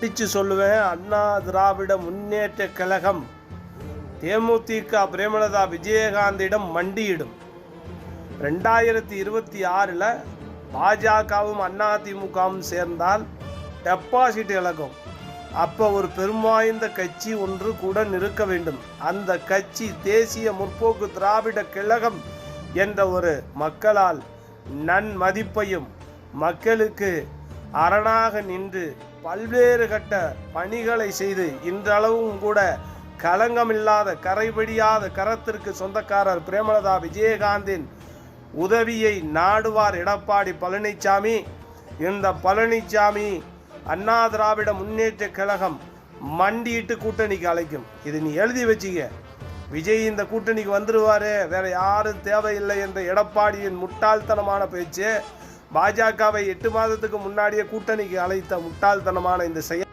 அடித்து சொல்லுவேன் அண்ணா திராவிட முன்னேற்ற கழகம். தேமுதிக பிரேமலதா விஜயகாந்திடம் மண்டியிடும். ரெண்டாயிரத்தி இருபத்தி ஆறில் பாஜகவும் அதிமுகவும் சேர்ந்தால் டெபாசிட் இழக்கும். அப்போ ஒரு பெரும்வாய்ந்த கட்சி ஒன்று கூட நிற்க வேண்டும். அந்த கட்சி தேசிய முற்போக்கு திராவிட கழகம் என்ற ஒரு மக்களால் நன்மதிப்பையும் மக்களுக்கு அரணாக நின்று பல்வேறு கட்ட பணிகளை செய்து இன்றளவும் கூட களங்கமில்லாத கரைபடியாத கரத்திற்கு சொந்தக்காரர் பிரேமலதா விஜயகாந்தின் உதவியை நாடுவார் எடப்பாடி பழனிசாமி இந்த பழனிசாமி அண்ணா திராவிட முன்னேற்ற கழகம் மண்டியிட்டு கூட்டணிக்கு அழைக்கும். இது நீ எழுதி வச்சுக்க. விஜய் இந்த கூட்டணிக்கு வந்துடுவார் வேற யாரும் தேவையில்லை என்ற எடப்பாடியின் முட்டாள்தனமான பேச்சு. பாஜகவை எட்டு மாதத்துக்கு முன்னாடியே கூட்டணிக்கு அழைத்த முட்டாள்தனமான இந்த செயல்